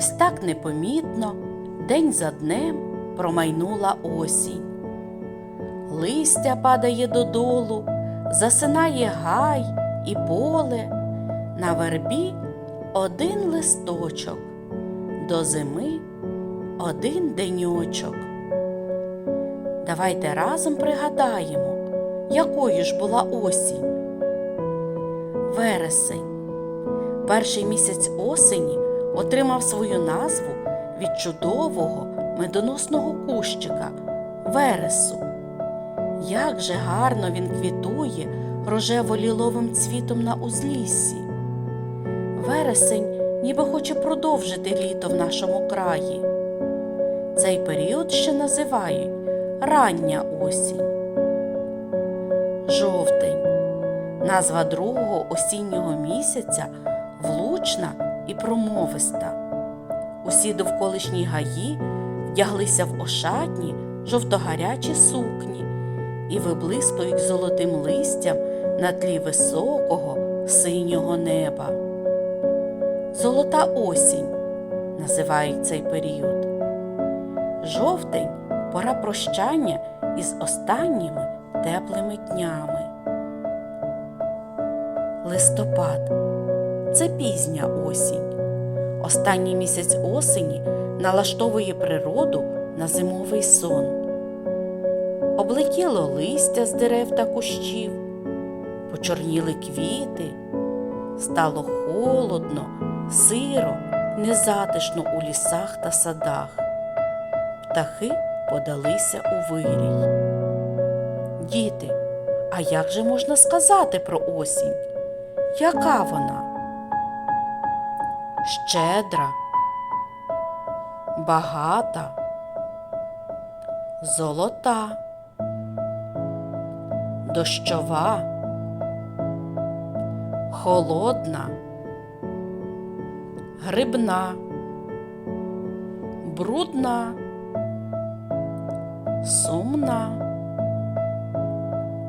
Ось так непомітно, день за днем промайнула осінь. Листя падає додолу, засинає гай і поле, на вербі один листочок, до зими один деньочок. Давайте разом пригадаємо, якою ж була осінь. Вересень. Перший місяць осені отримав свою назву від чудового медоносного кущика вересу. Як же гарно він квітує рожево-ліловим цвітом на узліссі. Вересень ніби хоче продовжити літо в нашому краї. Цей період ще називають рання осінь. Жовтень назва другого осіннього місяця влучна і промовиста. Усі довколишні гаї вдяглися в ошатні жовтогарячі сукні і виблискують золотим листям на тлі високого синього неба. Золота осінь називають цей період. Жовтень пора прощання із останніми теплими днями. Листопад це пізня осінь. Останній місяць осені налаштовує природу на зимовий сон. Облетіло листя з дерев та кущів, почорніли квіти, стало холодно, сиро, незатишно у лісах та садах. Птахи подалися у вирій. Діти, а як же можна сказати про осінь? Яка вона? Щедра, багата, золота, дощова, холодна, грибна, брудна, сумна,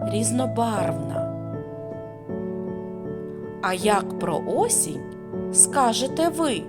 різнобарвна. А як про осінь скажете ви?